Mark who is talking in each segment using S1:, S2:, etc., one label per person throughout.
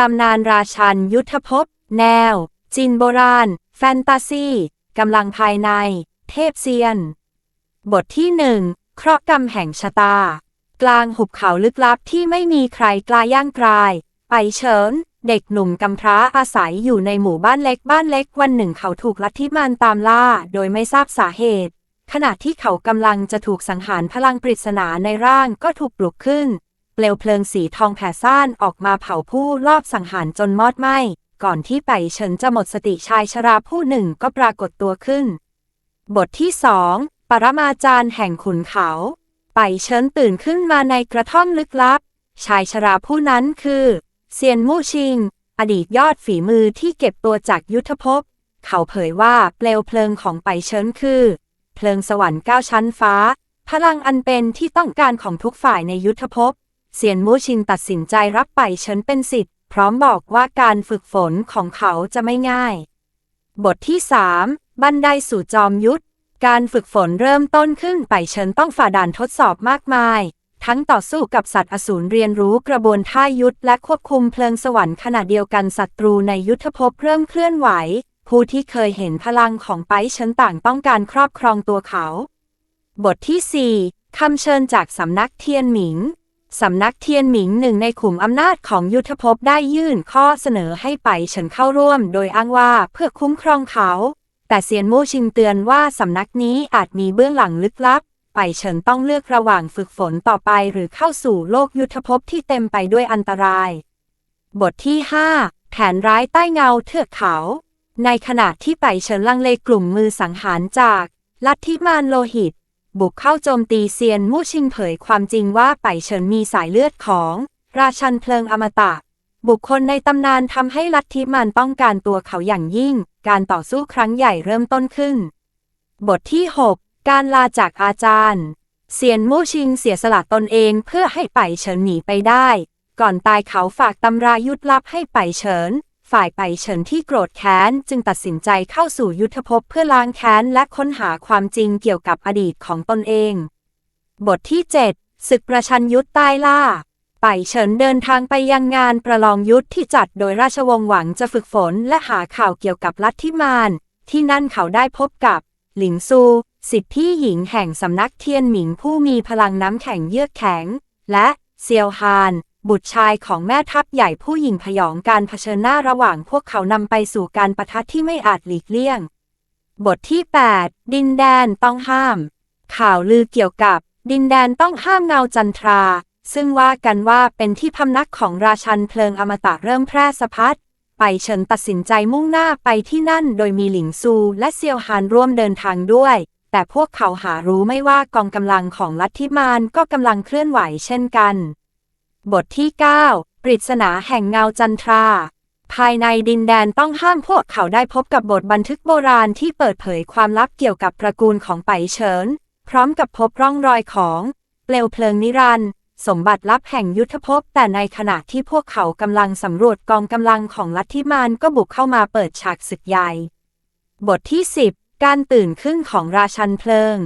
S1: ตำนานราชันยุทธภพ แนวจีนโบราณ แฟนตาซี กำลังภายใน เทพเซียน บทที่หนึ่งเคราะห์กรรมแห่งชะตา กลางหุบเขาลึกลับที่ไม่มีใครกล้าย่างกราย ไปเฉิน เด็กหนุ่มกำพร้าอาศัยอยู่ในหมู่บ้านเล็กบ้านเล็กวันหนึ่งเขาถูกลัทธิมารตามล่า โดยไม่ทราบสาเหตุ ขณะที่เขากำลังจะถูกสังหารพลังปริศนาในร่างก็ถูกปลุกขึ้น เปลวเพลิงสีทองแผ่ซ่านออกมาเผาผู้ลอบสังหารจนมอดไหม้ ก่อนที่ไปเฉินจะหมดสติชายชราผู้หนึ่งก็ปรากฏตัวขึ้น บทที่สองปรมาจารย์แห่งขุนเขา ไปเฉินตื่นขึ้นมาในกระท่อมลึกลับ ชายชราผู้นั้นคือเซียนมู่ชิง อดีตยอดฝีมือที่เก็บตัวจากยุทธภพ เขาเผยว่าเปลวเพลิงของไปเฉินคือ เพลิงสวรรค์เก้าชั้นฟ้า พลังอันเป็นที่ต้องการของทุกฝ่ายในยุทธภพ เซียนมู่ชิงตัดสินใจรับไปเฉินเป็นสิทธิ์ พร้อมบอกว่าการฝึกฝนของเขาจะไม่ง่าย บทที่ 3 บันไดสู่จอมยุทธ การฝึกฝนเริ่มต้นขึ้นไปเฉินต้องฝ่าด่านทดสอบมากมาย ทั้งต่อสู้กับสัตว์อสูรเรียนรู้กระบวนท่ายุทธและควบคุมเพลิงสวรรค์ขณะเดียวกันศัตรูในยุทธภพเริ่มเคลื่อนไหว ผู้ที่เคยเห็นพลังของไปเฉินต่างต้องการครอบครองตัวเขา บทที่ 4คำเชิญจากสำนักเทียนหมิง สำนักเทียนหมิงหนึ่งในขุมอำนาจของยุทธภพได้ยื่นข้อเสนอให้ไปเฉินเข้าร่วม โดยอ้างว่าเพื่อคุ้มครองเขา แต่เซียนมู่ชิงเตือนว่าสำนักนี้อาจมีเบื้องหลังลึกลับ ไปเฉินต้องเลือกระหว่างฝึกฝนต่อไปหรือเข้าสู่โลกยุทธภพที่เต็มไปด้วยอันตราย บทที่ 5 แผนร้ายใต้เงาเทือกเขา ในขณะที่ไปเฉินลังเลกลุ่มมือสังหารจาก ลัทธิมารโลหิต บุกเข้าโจมตีเซียนมู่ชิงเผยความจริงว่าไปเฉินมีสายเลือดของ ราชันเพลิงอมตะ บุคคลในตำนานทำให้ลัทธิมารต้องการตัวเขาอย่างยิ่ง การต่อสู้ครั้งใหญ่เริ่มต้นขึ้น บทที่ 6 การลาจากอาจารย์ เซียนมู่ชิงเสียสละตนเองเพื่อให้ไปเฉินหนีไปได้ ก่อนตายเขาฝากตำรายุทธลับให้ไปเฉิน ฝ่ายไปเฉินที่โกรธแค้น จึงตัดสินใจเข้าสู่ยุทธภพเพื่อล้างแค้นและค้นหาความจริงเกี่ยวกับอดีตของตนเอง บทที่ 7 ศึกประชันยุทธใต้ล่า ไปเฉินเดินทางไปยังงานประลองยุทธที่จัดโดยราชวงศ์หวังจะฝึกฝนและหาข่าวเกี่ยวกับลัทธิมารที่นั่นเขาได้พบกับ หลิงซู สิทธิพี่หญิงแห่งสำนักเทียนหมิงผู้มีพลังน้ำแข็งเยือกแข็ง และเซียวฮาน บุตรชายของแม่ทัพใหญ่ผู้หญิงพยองการเผชิญหน้าระหว่างพวกเขานำไปสู่การประทะที่ไม่อาจหลีกเลี่ยง บทที่ 8 ดินแดนต้องห้าม ข่าวลือเกี่ยวกับ ดินแดนต้องห้ามเงาจันทรา ซึ่งว่ากันว่าเป็นที่พำนักของราชันเพลิงอมตะเริ่มแพร่สะพัดไปเฉินตัดสินใจมุ่งหน้าไปที่นั่นโดยมีหลิงซูและเซียวฮานร่วมเดินทางด้วย แต่พวกเขาหารู้ไม่ว่ากองกำลังของลัทธิมารก็กำลังเคลื่อนไหวเช่นกัน บทที่ 9 ปริศนาแห่งเงาจันทรา ภายในดินแดนต้องห้ามพวกเขาได้พบกับบทบันทึกโบราณที่เปิดเผยความลับเกี่ยวกับตระกูลของไปเฉิน พร้อมกับพบร่องรอยของ เปลวเพลิงนิรันดร์สมบัติลับแห่งยุทธภพ แต่ในขณะที่พวกเขากำลังสำรวจกองกำลังของลัทธิมารก็บุกเข้ามาเปิดฉากศึกใหญ่ บทที่ 10 การตื่นขึ้นของราชันเพลิง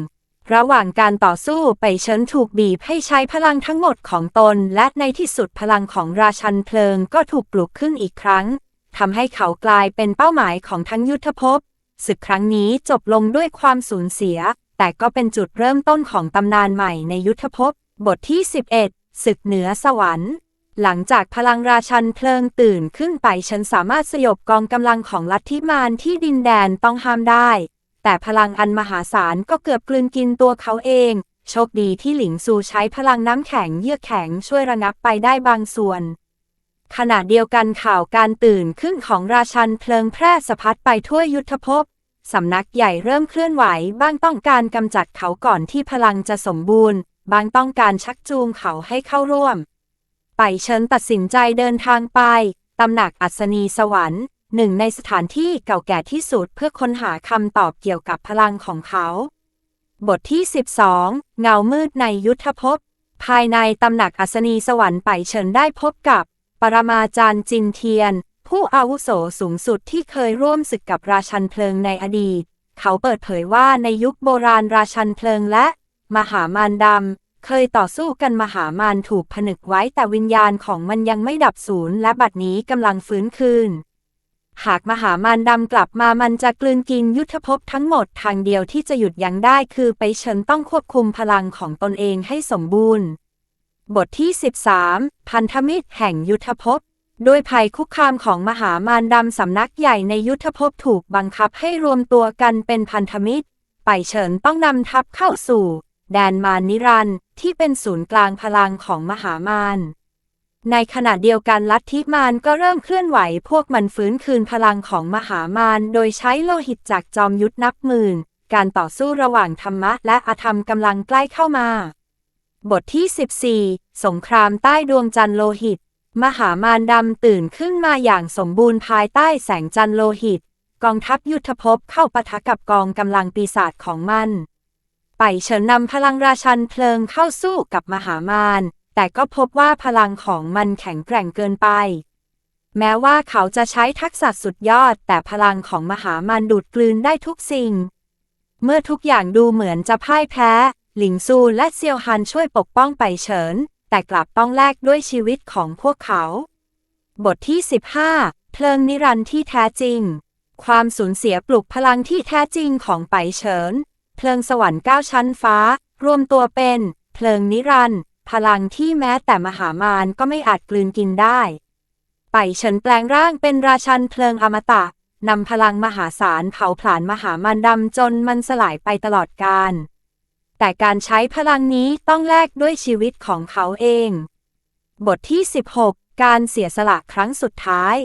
S1: ระหว่างการต่อสู้ไปเฉินถูกบีบให้ใช้พลังทั้งหมดของตน และในที่สุดพลังของราชันเพลิงก็ถูกปลุกขึ้นอีกครั้งทำให้เขากลายเป็นเป้าหมายของทั้งยุทธภพศึกครั้งนี้จบลงด้วยความสูญเสีย แต่ก็เป็นจุดเริ่มต้นของตำนานใหม่ในยุทธภพ บทที่ 11 ศึกเหนือสวรรค์หลังจากพลังราชันเพลิงตื่นขึ้นไปฉันสามารถสยบกองกำลังของลัทธิมารที่ดินแดนต้องห้ามได้ แต่พลังอันมหาศาลก็เกือบกลืนกินตัวเขาเอง โชคดีที่หลิงซูใช้พลังน้ำแข็งเยือกแข็งช่วยระงับไปได้บางส่วน ขณะเดียวกันข่าวการตื่นขึ้นของราชันเพลิงแพร่สะพัดไปทั่วยุทธภพสำนักใหญ่เริ่มเคลื่อนไหว บ้างต้องการกำจัดเขาก่อนที่พลังจะสมบูรณ์ บางต้องการชักจูงเขาให้เข้าร่วม ไปเชิญตัดสินใจเดินทางไป ตำหนักอัศนีสวรรค์ หนึ่งในสถานที่เก่าแก่ที่สุดเพื่อค้นหาคำตอบเกี่ยวกับพลังของเขา บทที่ 12 เงามืดในยุทธภพ ภายในตำหนักอัศนีสวรรค์ไปเฉินได้พบกับ ปรมาจารย์จินเทียน ผู้อาวุโสสูงสุดที่เคยร่วมศึกกับราชันเพลิงในอดีต เขาเปิดเผยว่าในยุคโบราณราชันเพลิงและ มหามารดำเคยต่อสู้กันมหามานถูกผนึกไว้แต่วิญญาณของมันยังไม่ดับสูญและบัดนี้กำลังฟื้นคืน หากมหามารดำกลับมามันจะกลืนกินยุทธภพทั้งหมดทางเดียวที่จะหยุดยั้งได้คือไปเฉินต้องควบคุมพลังของตนเองให้สมบูรณ์ บทที่ 13 พันธมิตรแห่งยุทธภพโดยภัยคุกคามของมหามารดำสำนักใหญ่ในยุทธภพถูกบังคับให้รวมตัวกันเป็นพันธมิตร ไปเฉินต้องนำทัพเข้าสู่ แดนมารนิรันที่เป็นศูนย์กลางพลังของมหามาร ในขณะเดียวกันลัทธิมารก็เริ่มเคลื่อนไหวพวกมันฟื้นคืนพลังของมหามารโดยใช้โลหิตจากจอมยุทธนับหมื่น การต่อสู้ระหว่างธรรมะและอธรรมกำลังใกล้เข้ามา บทที่ 14 สงครามใต้ดวงจันทร์โลหิต มหามารดำตื่นขึ้นมาอย่างสมบูรณ์ภายใต้แสงจันทร์โลหิต กองทัพยุทธภพเข้าปะทะกับกองกำลังปีศาจของมัน ไปเฉินนำพลังราชันเพลิงเข้าสู้กับมหามาร แต่ก็พบว่าพลังของมันแข็งแกร่งเกินไป แม้ว่าเขาจะใช้ทักษะสุดยอด แต่พลังของมหามารดูดกลืนได้ทุกสิ่ง เมื่อทุกอย่างดูเหมือนจะพ่ายแพ้ หลิงซูและเซียวฮันช่วยปกป้องไปเฉิน แต่กลับต้องแลกด้วยชีวิตของพวกเขา บทที่ 15 เพลิงนิรันดร์ที่แท้จริง ความสูญเสียปลุกพลังที่แท้จริงของไปเฉิน เพลิงสวรรค์เก้าชั้นฟ้า รวมตัวเป็น เพลิงนิรันดร์ พลังที่แม้แต่มหามารก็ไม่อาจกลืนกินได้ ไปเฉินแปลงร่างเป็นราชันเพลิงอมตะนำพลังมหาศาลเผาผลาญมหามารดำจนมันสลายไปตลอดกาลแต่การใช้พลังนี้ต้องแลกด้วยชีวิตของเขาเอง บทที่ 16 การเสียสละครั้งสุดท้าย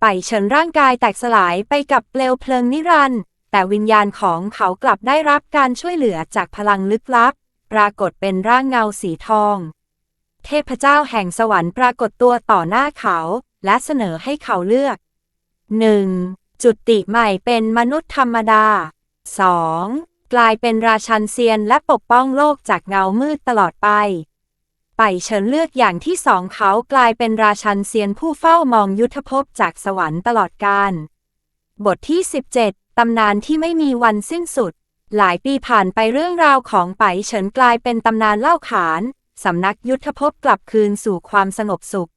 S1: ไปเฉินร่างกายแตกสลายไปกับเปลวเพลิงนิรันด์แต่วิญญาณของเขากลับได้รับการช่วยเหลือจากพลังลึกลับ ปรากฏเป็นร่างเงาสีทอง เทพเจ้าแห่งสวรรค์ปรากฏตัวต่อหน้าเขา และเสนอให้เขาเลือก 1. จุติใหม่เป็นมนุษย์ธรรมดา 2. กลายเป็นราชันเซียนและปกป้องโลกจากเงามืดตลอดไป ไปเฉินเลือกอย่างที่สองเขากลายเป็นราชันเซียนผู้เฝ้ามองยุทธภพจากสวรรค์ตลอดกาลบทที่ 17 ตำนานที่ไม่มีวันสิ้นสุด หลายปีผ่านไปเรื่องราวของไปเฉินกลายเป็นตำนานเล่าขาน สำนักยุทธภพกลับคืนสู่ความสงบสุข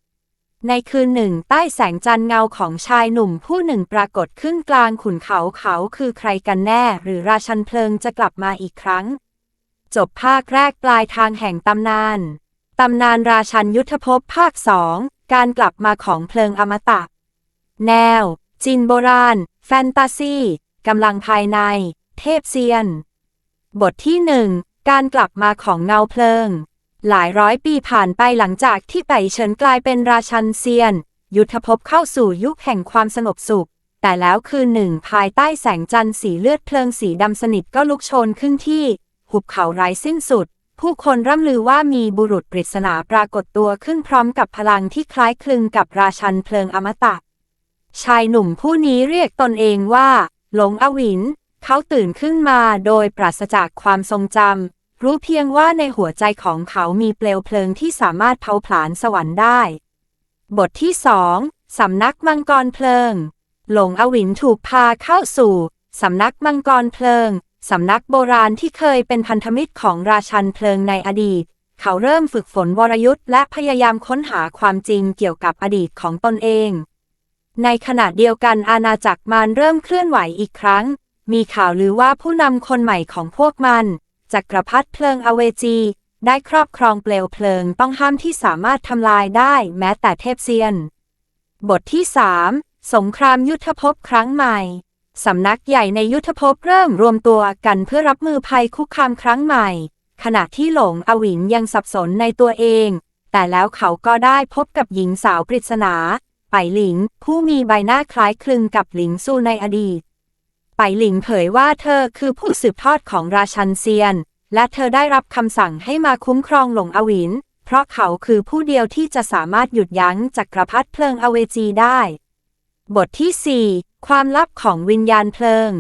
S1: ในคืนหนึ่ง ใต้แสงจันทร์เงาของชายหนุ่มผู้หนึ่งปรากฏขึ้นกลางขุนเขาเขาคือใครกันแน่ หรือราชันเพลิงจะกลับมาอีกครั้ง จบภาคแรกปลายทางแห่งตำนาน ตำนานราชันยุทธภพภาคสองการกลับมาของเพลิงอมตะ แนว จินโบราณ แฟนตาซีกำลังภายใน เทพเซียน บทที่หนึ่งการกลับมาของเงาเพลิง หลายร้อยปีผ่านไปหลังจากที่ไปเฉินกลายเป็นราชันเซียน ยุทธภพเข้าสู่ยุคแห่งความสงบสุข แต่แล้วคืนหนึ่งภายใต้แสงจันทร์สีเลือดเพลิงสีดำสนิทก็ลุกโชนขึ้นที่ หุบเขาไร้สิ้นสุด ผู้คนร่ำลือว่ามีบุรุษปริศนาปรากฏตัวขึ้นพร้อมกับพลังที่คล้ายคลึงกับราชันเพลิงอมตะชายหนุ่มผู้นี้เรียกตนเองว่า หลงอวิน เขาตื่นขึ้นมาโดยปราศจากความทรงจำ รู้เพียงว่าในหัวใจของเขามีเปลวเพลิงที่สามารถเผาผลาญสวรรค์ได้ บทที่สองสำนักมังกรเพลิง หลงอวินถูกพาเข้าสู่สำนักมังกรเพลิง สำนักโบราณที่เคยเป็นพันธมิตรของราชันเพลิงในอดีต เขาเริ่มฝึกฝนวรยุทธ์และพยายามค้นหาความจริงเกี่ยวกับอดีตของตนเอง ในขณะเดียวกันอาณาจักรมารเริ่มเคลื่อนไหวอีกครั้ง มีข่าวลือว่าผู้นำคนใหม่ของพวกมันจักรพรรดิเพลิงอเวจี ได้ครอบครองเปลวเพลิงต้องห้ามที่สามารถทำลายได้แม้แต่เทพเซียน บทที่ 3 สงครามยุทธภพครั้งใหม่ สำนักใหญ่ในยุทธภพเริ่มรวมตัวกันเพื่อรับมือภัยคุกคามครั้งใหม่ ขณะที่หลงอวินยังสับสนในตัวเอง แต่แล้วเขาก็ได้พบกับหญิงสาวปริศนา ไปหลิง ผู้มีใบหน้าคล้ายคลึงกับหลิงซูในอดีต ไปหลิงเผยว่าเธอคือผู้สืบทอดของราชันเซียน และเธอได้รับคำสั่งให้มาคุ้มครองหลงอวิน เพราะเขาคือผู้เดียวที่จะสามารถหยุดยั้งจักรพรรดิเพลิงอเวจีได้ บทที่ 4 ความลับของวิญญาณเพลิง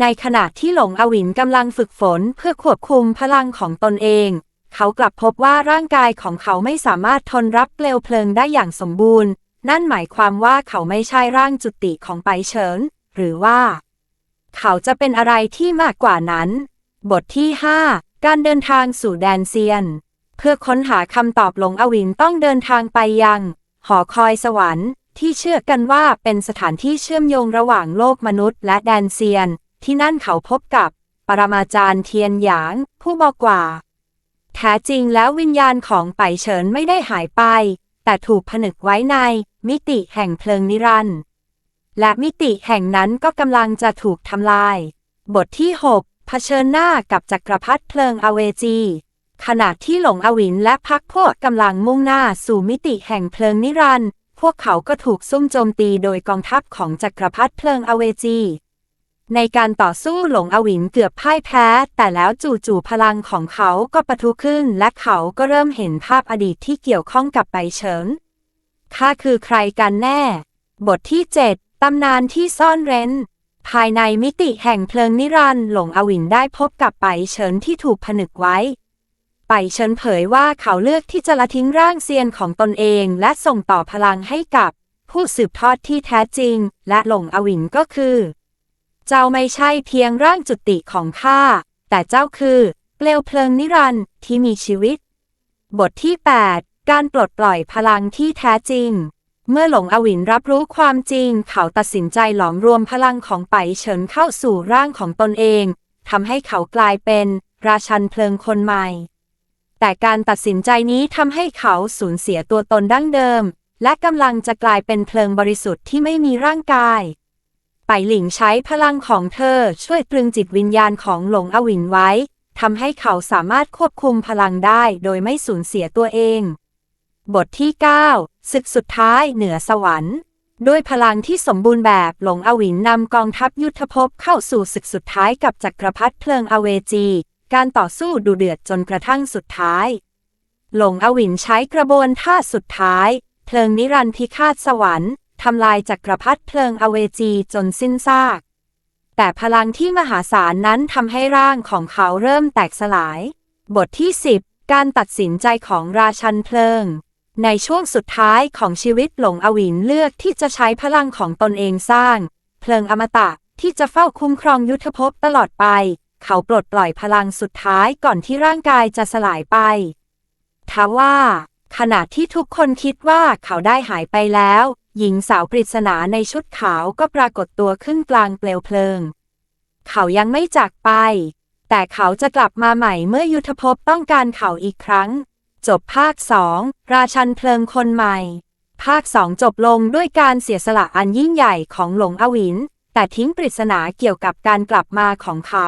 S1: ในขณะที่หลงอวินกำลังฝึกฝนเพื่อควบคุมพลังของตนเอง เขากลับพบว่าร่างกายของเขาไม่สามารถทนรับเปลวเพลิงได้อย่างสมบูรณ์ นั่นหมายความว่าเขาไม่ใช่ร่างจุติของไปเฉินหรือว่า เขาจะเป็นอะไรที่มากกว่านั้น บทที่ 5 การเดินทางสู่แดนเซียน เพื่อค้นหาคำตอบหลงอวินต้องเดินทางไปยัง หอคอยสวรรค์ ที่เชื่อกันว่าเป็นสถานที่เชื่อมโยงระหว่างโลกมนุษย์และแดนเซียน ที่นั่นเขาพบกับ ปรมาจารย์เทียนหยาง ผู้บอกว่า แท้จริงแล้ววิญญาณของไปเฉินไม่ได้หายไป แต่ถูกผนึกไว้ในมิติแห่งเพลิงนิรันดร์ และมิติแห่งนั้นก็กำลังจะถูกทำลาย บทที่ 6 เผชิญหน้ากับจักรพรรดิเพลิงอเวจี ขณะที่หลงอวินและพักพวกกำลังมุ่งหน้าสู่มิติแห่งเพลิงนิรันด์พวกเขาก็ถูกซุ่มโจมตีโดยกองทัพของจักรพรรดิเพลิงอเวจี ในการต่อสู้หลงอวินเกือบพ่ายแพ้ แต่แล้วจู่ๆพลังของเขาก็ปะทุขึ้น และเขาก็เริ่มเห็นภาพอดีตที่เกี่ยวข้องกับไปเฉินข้าคือใครกันแน่ บทที่ 7 ตำนานที่ซ่อนเร้น ภายในมิติแห่งเพลิงนิรันดร์หลงอวินได้พบกับไปเฉินที่ถูกผนึกไว้ ไปเฉินเผยว่าเขาเลือกที่จะละทิ้งร่างเซียนของตนเอง และส่งต่อพลังให้กับ ผู้สืบทอดที่แท้จริง และหลงอวินก็คือ เจ้าไม่ใช่เพียงร่างจุติของข้าแต่เจ้าคือเปลวเพลิงนิรันดร์ที่มีชีวิต บทที่ 8 การปลดปล่อยพลังที่แท้จริง เมื่อหลงอวินรับรู้ความจริง เขาตัดสินใจหลอมรวมพลังของไปเฉินเข้าสู่ร่างของตนเองทำให้เขากลายเป็น ราชันเพลิงคนใหม่ แต่การตัดสินใจนี้ทำให้เขาสูญเสียตัวตนดั้งเดิม และกำลังจะกลายเป็นเพลิงบริสุทธิ์ที่ไม่มีร่างกาย ไปหลิงใช้พลังของเธอช่วยตรึงจิตวิญญาณของหลงอวินไว้ทำให้เขาสามารถควบคุมพลังได้โดยไม่สูญเสียตัวเอง บทที่ 9 ศึกสุดท้ายเหนือสวรรค์ ด้วยพลังที่สมบูรณ์แบบหลงอวินนำกองทัพยุทธภพเข้าสู่ศึกสุดท้ายกับจักรพรรดิเพลิงอเวจี การต่อสู้ดูเดือดจนกระทั่งสุดท้าย หลงอวินใช้กระบวนท่าสุดท้าย เพลิงนิรันดร์พิฆาตสวรรค์ทำลายจักรพรรดิเพลิงอเวจีจนสิ้นซาก แต่พลังที่มหาศาลนั้นทำให้ร่างของเขาเริ่มแตกสลาย บทที่ 10 การตัดสินใจของราชันเพลิง ในช่วงสุดท้ายของชีวิตหลงอวินเลือกที่จะใช้พลังของตนเองสร้าง เพลิงอมตะที่จะเฝ้าคุ้มครองยุทธภพตลอดไป เขาปลดปล่อยพลังสุดท้ายก่อนที่ร่างกายจะสลายไปทว่า ขณะที่ทุกคนคิดว่าเขาได้หายไปแล้ว หญิงสาวปริศนาในชุดขาวก็ปรากฏตัวขึ้นกลางเปลวเพลิง เขายังไม่จากไป แต่เขาจะกลับมาใหม่เมื่อยุทธภพต้องการเขาอีกครั้ง จบภาคสองราชันเพลิงคนใหม่ ภาคสองจบลงด้วยการเสียสละอันยิ่งใหญ่ของหลงอวิน แต่ทิ้งปริศนาเกี่ยวกับการกลับมาของเขา